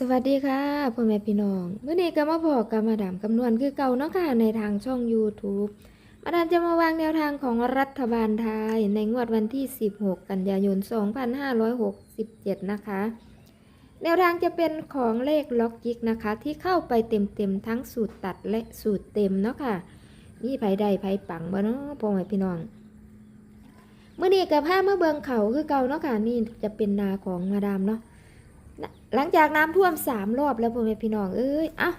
สวัสดีค่ะพ่อแม่พี่น้องเมื่อนี้ก็มาพอกับมาดามคำนวณคือเก่าเนาะค่ะในทางช่อง YouTube มาดามจะมาวางแนวทางของรัฐบาลไทย ในงวดวันที่ 16 กันยายน 2567 นะคะ แนวทางจะเป็นของเลขล็อกจิกนะคะ ที่เข้าไปเต็มๆ ทั้งสูตรตัดและสูตรเต็มเนาะค่ะมีไผใดไผปังบ่เนาะพ่อแม่พี่น้องเมื่อนี้กับผ้าเมื่อเบิงเขาคือเก่าเนาะค่ะนี่จะเป็นนาของมาดามเนาะ หลังจากน้ำท่วมสามรอบแล้วพ่อแม่พี่น้องเอ้ยเอ้า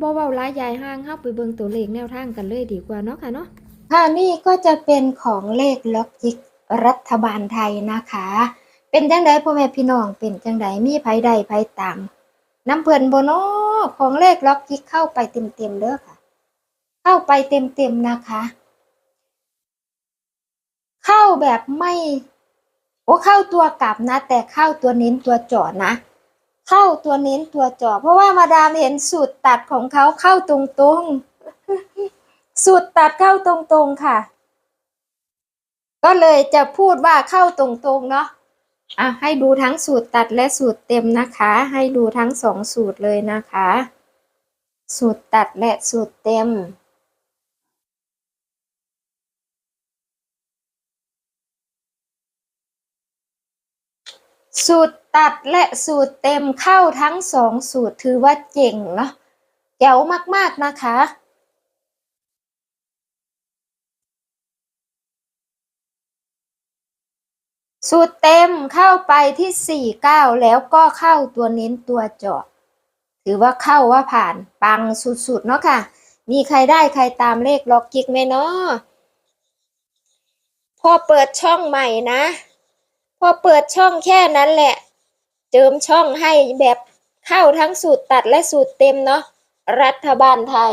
บ่เว้าหลายยายห้างเข้าไปเบิ่งตัวเลขแนวทางกันเลยดีกว่าเนาะค่ะเนาะค่ะนี่ก็จะเป็นของเลขล็อกจิกรัฐบาลไทยนะคะ เป็นจังไดพ่อแม่พี่น้องเป็นจังไดมีไผใดไผตามน้ำเพิ่นบ่เนาะของเลขล็อกจิกเข้าไปเต็มๆเด้อค่ะ เข้าไปเต็มๆนะคะ เข้าแบบไม่โอ้เข้าตัวกลับนะ แต่เข้าตัวเน้นตัวจาะนะ เข้าตัวเน้นตัวจาะเพราะว่ามาดามเห็นสูตรตัดของเขาเข้าตรงๆ สูตรตัดเข้าตรงๆค่ะ ก็เลยจะพูดว่าเข้าตรงๆเนาะอะให้ดูทั้งสูตรตัดและสูตรเต็มนะคะ ให้ดูทั้งสองสูตรเลยนะคะ สูตรตัดและสูตรเต็ม สูตรตัดและสูตรเต็มเข้าทั้งสองสูตรถือว่าเจ๋งเนาะแจ๋วมากๆนะคะ สูตรเต็มเข้าไปที่สี่เก้าแล้วก็เข้าตัวเน้นตัวเจาะถือว่าเข้าว่าผ่านปังสุดๆเนาะค่ะ มีใครได้ใครตามเลขล็อกกิ๊กไหมเนาะพอเปิดช่องใหม่นะ พอเปิดช่องแค่นั้นแหละ เจิมช่องให้แบบเข้าทั้งสูตรตัดและสูตรเต็มเนาะรัฐบาลไทย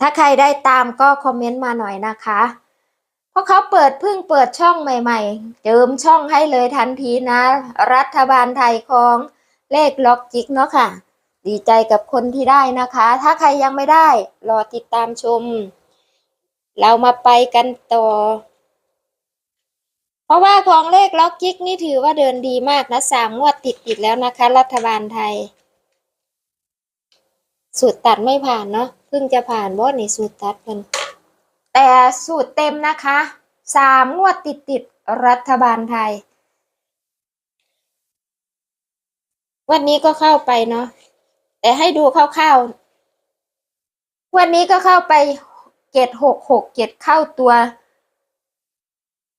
ถ้าใครได้ตามก็คอมเมนต์มาหน่อยนะคะ เพราะเขาเปิดเพิ่งเปิดช่องใหม่ๆ เจิมช่องให้เลยทันทีนะ รัฐบาลไทยของเลขล็อกจิกเนาะค่ะ ดีใจกับคนที่ได้นะคะ ถ้าใครยังไม่ได้ รอติดตามชม เรามาไปกันต่อ เพราะว่าของเลขล็อกจิ๊กนี่ถือว่าเดินดีมากนะสามงวดติดติดแล้วนะคะ รัฐบาลไทย สูตรตัดไม่ผ่านเนาะเพิ่งจะผ่านบอสในสูตรตัดเพิ่นแต่สูตรเต็มนะคะสามงวดติดติดรัฐบาลไทย วันนี้ก็เข้าไปเนาะแต่ให้ดูคร่าวๆวันนี้ก็เข้าไปเจ็ดหกหกเจ็ดเข้าตัว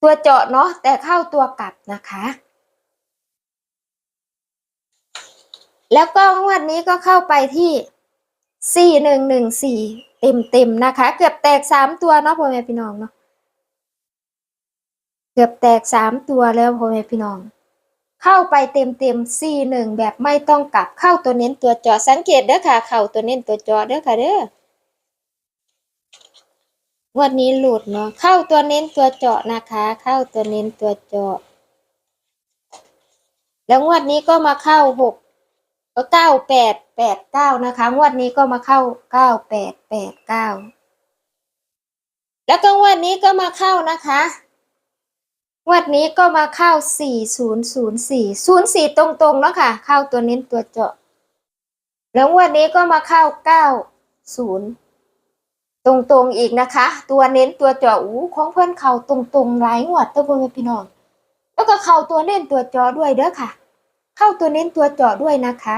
ตัวเจาะเนาะแต่เข้าตัวกลับนะคะ แล้วก็งวดนี้ก็เข้าไปที่สี่หนึ่งหนึ่งสี่เต็มเต็มนะคะ เกือบแตกสามตัวเนาะพ่อแม่พี่น้องเนาะเกือบแตกสามตัวแล้วพ่อแม่พี่น้อง เข้าไปเต็มเต็มสี่หนึ่งแบบไม่ต้องกลับเข้าตัวเน้นตัวเจาะสังเกตเด้อค่ะ เข้าตัวเน้นตัวเจาะเด้อค่ะเด้อ งวดนี้หลุดเนาะเข้าตัวเน้นตัวเจาะนะคะ เข้าตัวเน้นตัวเจาะ แล้วงวดนี้ก็มาเข้าหกเก้าแปดแปดเก้านะคะ งวดนี้ก็มาเข้าเก้าแปดแปดเก้าแล้วก็งวดนี้ก็มาเข้านะคะงวดนี้ก็มาเข้าสี่ศูนย์ศูนย์สี่ศูนย์สี่ตรงๆแล้วค่ะ เข้าตัวเน้นตัวเจาะ แล้วงวดนี้ก็มาเข้าเก้าศูนย์ ตรงๆอีกนะคะ ตัวเน้นตัวเจาะอู้ของเพื่อนเขาตรงๆหลายงวดตัวพ่อแม่พี่น้อง แล้วก็เข้าตัวเน้นตัวจาะด้วยเด้อค่ะ เข้าตัวเน้นตัวเจาะด้วยนะคะ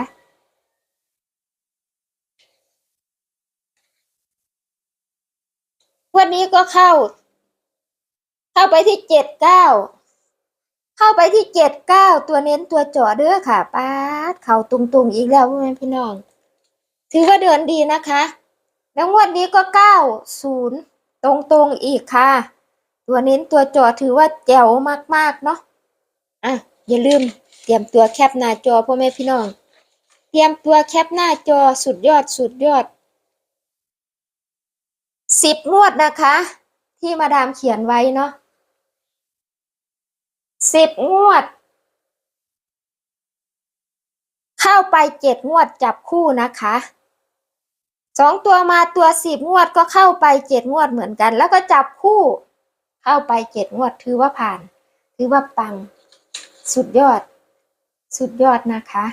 วันนี้ก็เข้า เข้าไปที่เจ็ดเก้าเข้าไปที่เจ็ดเก้าตัวเน้นตัวเจาะเด้อค่ะป้าเข่าตรงๆอีกแล้วพ่อพี่น้อง ถือว่าเดินดีนะคะ แล้วงวดนี้ก็เก้าศูนย์ตรงๆอีกค่ะ ตัวเน้นตัวจาะถือว่าแจ๋วมากๆเนาะอะอย่าลืมเตรียมตัวแคปหน้าจอพ่อแม่พี่น้อง เตรียมตัวแคปหน้าจอสุดยอดสุดยอดสิบงวดนะคะ ที่มาดามเขียนไว้เนาะสิบงวด เข้าไปเจ็ดงวดจับคู่นะคะ สองตัวมาตัวสิบงวดก็เข้าไปเจ็ดงวดเหมือนกัน แล้วก็จับคู่เข้าไปเจ็ดงวดถือว่าผ่าน ถือว่าปัง สุดยอด สุดยอดนะคะ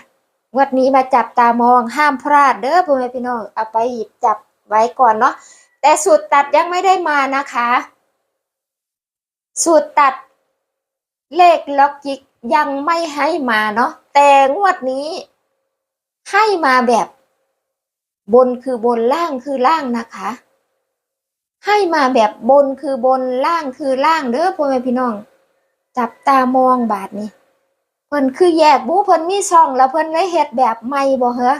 งวดนี้มาจับตามองห้ามพลาดเด้อพ่อแม่พี่น้องเอาไปหยิบจับไว้ก่อนเนาะแต่สูตรตัดยังไม่ได้มานะคะ สูตรตัดเลขล็อกจิกยังไม่ให้มาเนาะแต่งวดนี้ให้มาแบบ บนคือบนล่างคือล่างนะคะ ให้มาแบบบนคือบนล่างคือล่างเด้อพ่อแม่พี่น้อง จับตามองบาทนี้เพิ่นคือแยกบูเพิ่นมีช่องแล้วเพิ่นเลยเฮ็ดแบบใหม่บ่เหรอ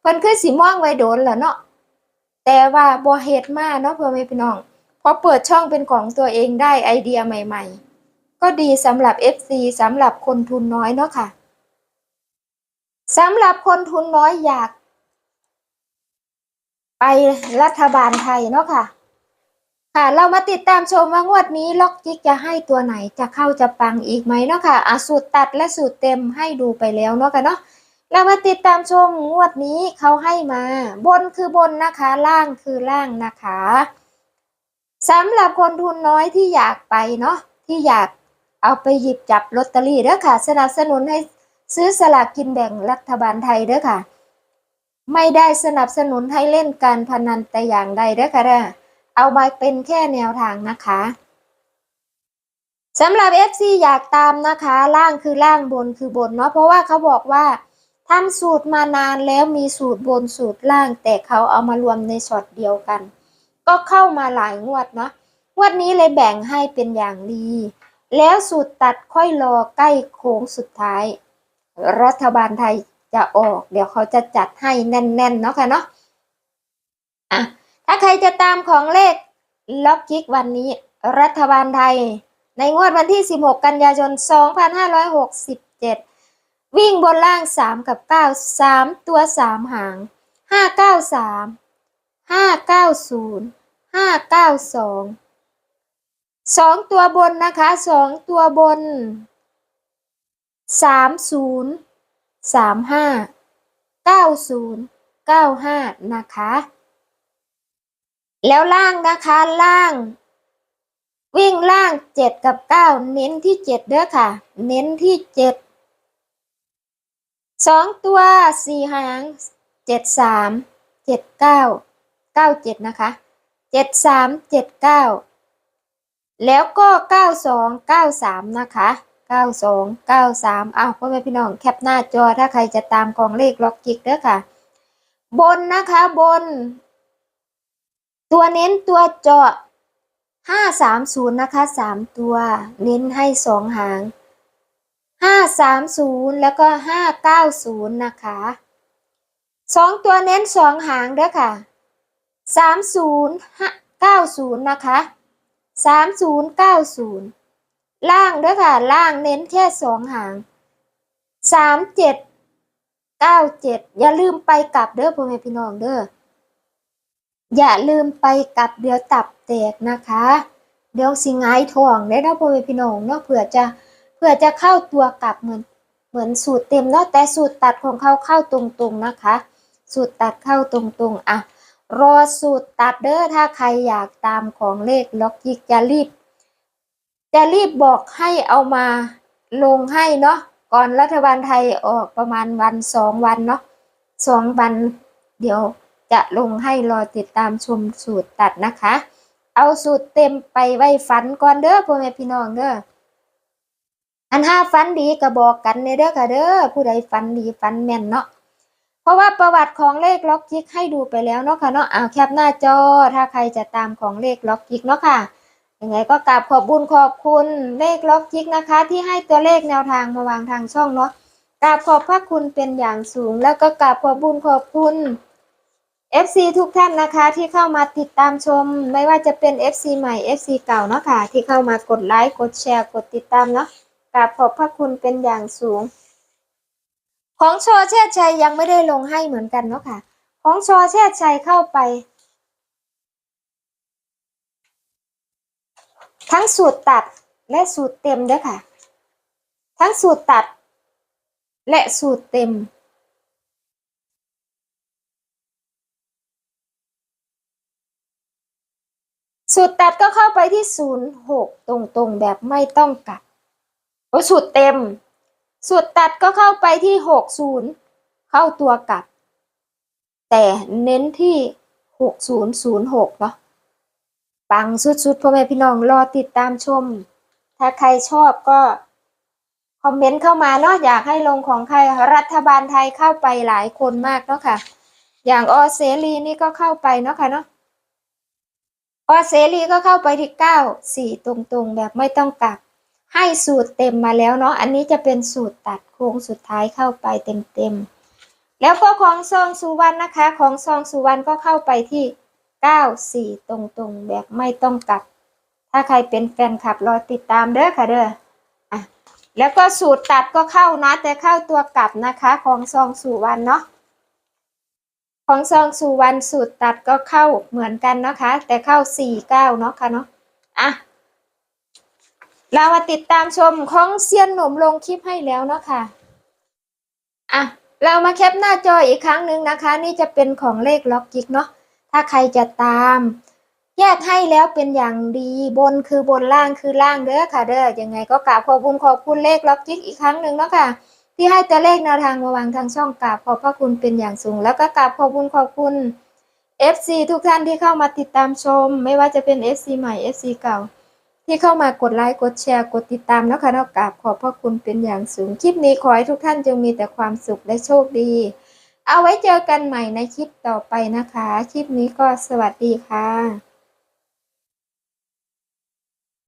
เพิ่นคือสิมองไว้โดนแล้วเนาะแต่ว่าบ่เฮ็ดมาเนาะพ่อแม่พี่น้องพอเปิดช่องเป็นของตัวเองได้ไอเดียใหม่ ๆ ก็ดีสำหรับ FC สำหรับคนทุนน้อยเนาะค่ะสำหรับคนทุนน้อยอยาก ไปรัฐบาลไทยเนาะค่ะ ค่ะ เรามาติดตามชมว่างวดนี้ล็อกจิกจะให้ตัวไหนจะเข้าจะปังอีกไหมเนาะค่ะอะสูตรตัดและสูตรเต็มให้ดูไปแล้วเนาะค่ะเนาะเรามาติดตามชมงวดนี้เขาให้มา บนคือบนนะคะ ล่างคือล่างนะคะสำหรับคนทุนน้อยที่อยากไปเนาะที่อยากเอาไปหยิบจับลอตเตอรี่เด้อค่ะ สนับสนุนให้ซื้อสลากกินแบ่งรัฐบาลไทยเด้อค่ะ ไม่ได้สนับสนุนให้เล่นการพนันแต่อย่างใดเด้อค่ะเด้อเอามาเป็นแค่แนวทางนะคะสำหรับ FC อยากตามนะคะ ล่างคือล่างบนคือบนเนาะเพราะว่าเขาบอกว่าทำสูตรมานานแล้วมีสูตรบนสูตรล่าง แต่เขาเอามารวมในช็อตเดียวกัน ก็เข้ามาหลายงวดเนาะงวดนี้เลยแบ่งให้เป็นอย่างดี แล้วสูตรตัดค่อยรอใกล้โค้งสุดท้าย รัฐบาลไทย จะออก เดี๋ยวเขาจะจัดให้แน่นๆเนาะค่ะเนาะอะถ้าใครจะตามของเลขล็อกกิกวันนี้ รัฐบาลไทย ในงวดวันที่ 16 กันยายน 2567 วิ่งบนล่าง 3 กับ 9 3 ตัว 3 หาง 593 590 592 2 ตัวบนนะคะ 2 ตัวบน 30 35 90 95นะคะ แล้วล่างนะคะล่าง วิ่งล่างเจ็ดกับเก้าเน้นที่เจ็ดเด้อค่ะ เน้นที่เจ็ดสองตัวสี่หางเจ็ดสามเจ็ดเก้าเก้าเจ็ดนะคะเจ็ดสามเจ็ดเก้าแล้วก็เก้าสองเก้าสามนะคะ 9293อ้าวพ่อแม่พี่น้องแคปหน้าจอถ้าใครจะตามกองเลขล็อกกิกเด้อค่ะ บนนะคะบน ตัวเน้นตัวเจาะ 530 นะคะ 3 ตัว เน้นให้ 2 หาง 530 แล้วก็ 590 นะคะ 2 ตัวเน้น 2 หางเด้อค่ะ30 90 นะคะ 30 90 ล่างเด้อค่ะ ล่างเน้นแค่สองหางสามเจ็ดเก้าเจ็ดอย่าลืมไปกลับเด้อพ่อแม่พี่น้องเด้ออย่าลืมไปกลับเดี๋ยวตับแตกนะคะ เดี๋ยวสิงายท้องได้นะพ่อแม่พี่น้องเนาะเผื่อจะเผื่อจะเข้าตัวกลับเหมือนเหมือนสูตรเต็มเนาะแต่สูตรตัดของเขาเข้าตรงๆนะคะ สูตรตัดเข้าตรงๆอะรอสูตรตัดเด้อถ้าใครอยากตามของเลขล็อกยิกจะรีบ จะรีบบอกให้เอามาลงให้เนาะก่อนรัฐบาลไทยออกประมาณวันสองวันเนาะสองวัน เดี๋ยวจะลงให้รอติดตามชมสูตรตัดนะคะ เอาสูตรเต็มไปไว้ฝันก่อนเด้อพ่อแม่พี่น้องเด้ออันห้าฝันดีก็บอกกันในเด้อค่ะเด้อผู้ใดฝันดีฝันแม่นเนาะเพราะว่าประวัติของเลขล็อกจิกให้ดูไปแล้วเนาะค่ะเนาะเอาแคปหน้าจอถ้าใครจะตามของเลขล็อกจิกเนาะค่ะ ยังไงก็กราบขอบบุญขอบคุณเลขล็อกจิกนะคะ ที่ให้ตัวเลขแนวทางมาวางทางช่องเนาะกราบขอบพระคุณเป็นอย่างสูง แล้วก็กราบขอบบุญขอบคุณ FC ทุกท่านนะคะที่เข้ามาติดตามชม ไม่ว่าจะเป็น FC ใหม่ FC เก่าเนาะค่ะ ที่เข้ามากดไลค์กดแชร์กดติดตามเนาะกราบขอบพระคุณเป็นอย่างสูง ของชอเชษชัยยังไม่ได้ลงให้เหมือนกันเนาะค่ะ ของชอเชษชัยเข้าไป ทั้งสูตรตัดและสูตรเต็มด้วยค่ะ ทั้งสูตรตัด และสูตรเต็ม สูตรตัดก็เข้าไปที่ศูนย์หกตรงๆแบบไม่ต้องกลับโอ้สูตรเต็ม สูตรตัดก็เข้าไปที่หกศูนย์เข้าตัวกลับ แต่เน้นที่หกศูนย์ศูนย์หกเนาะ ปังสุดๆพ่อแม่พี่น้องรอติดตามชม ถ้าใครชอบก็คอมเมนต์เข้ามาเนาะอยากให้ลงของใครรัฐบาลไทยเข้าไปหลายคนมากเนาะค่ะ อย่างออเสรีนี่ก็เข้าไปเนาะค่ะเนาะออเสรีก็เข้าไปที่เก้าสี่ตรงๆ แบบไม่ต้องกลับให้สูตรเต็มมาแล้วเนาะอันนี้จะเป็นสูตรตัดโค้งสุดท้ายเข้าไปเต็มๆแล้วก็ของซองสุวรรณนะคะ ของซองสุวรรณก็เข้าไปที่ เก้าสี่ตรงๆ แบบไม่ต้องกลับ ถ้าใครเป็นแฟนคลับรอติดตามเด้อค่ะเด้ออะแล้วก็สูตรตัดก็เข้านะ แต่เข้าตัวกลับนะคะของซองสุวรรณเนาะของซองสุวรรณสูตรตัดก็เข้าเหมือนกันนะคะ แต่เข้าสี่เก้าเนาะค่ะเนาะอะเรามาติดตามชมของเซียนหนุ่มลงคลิปให้แล้วเนาะค่ะอะเรามาแคปหน้าจออีกครั้งหนึ่งนะคะ นี่จะเป็นของเลขล็อกกิกเนาะ ถ้าใครจะตาม แยกให้แล้วเป็นอย่างดีบนคือบนล่างคือล่างเด้อค่ะเด้อยังไงก็กราบขอบคุณขอบคุณเลขล็อกจิกอีกครั้งหนึ่งเนาะค่ะ ที่ให้ตัวเลขแนวทางมาวางทางช่องกราบขอบพระคุณเป็นอย่างสูง แล้วก็กราบขอบคุณขอบคุณ FC ทุกท่านที่เข้ามาติดตามชม ไม่ว่าจะเป็น FC ใหม่ FC เก่า ที่เข้ามากดไลค์กดแชร์กดติดตามนะค่ะเนาะกราบขอบพระคุณเป็นอย่างสูงคลิปนี้ขอให้ทุกท่านจงมีแต่ความสุขและโชคดี เอาไว้เจอกันใหม่ในคลิปต่อไปนะคะ คลิปนี้ก็สวัสดีค่ะ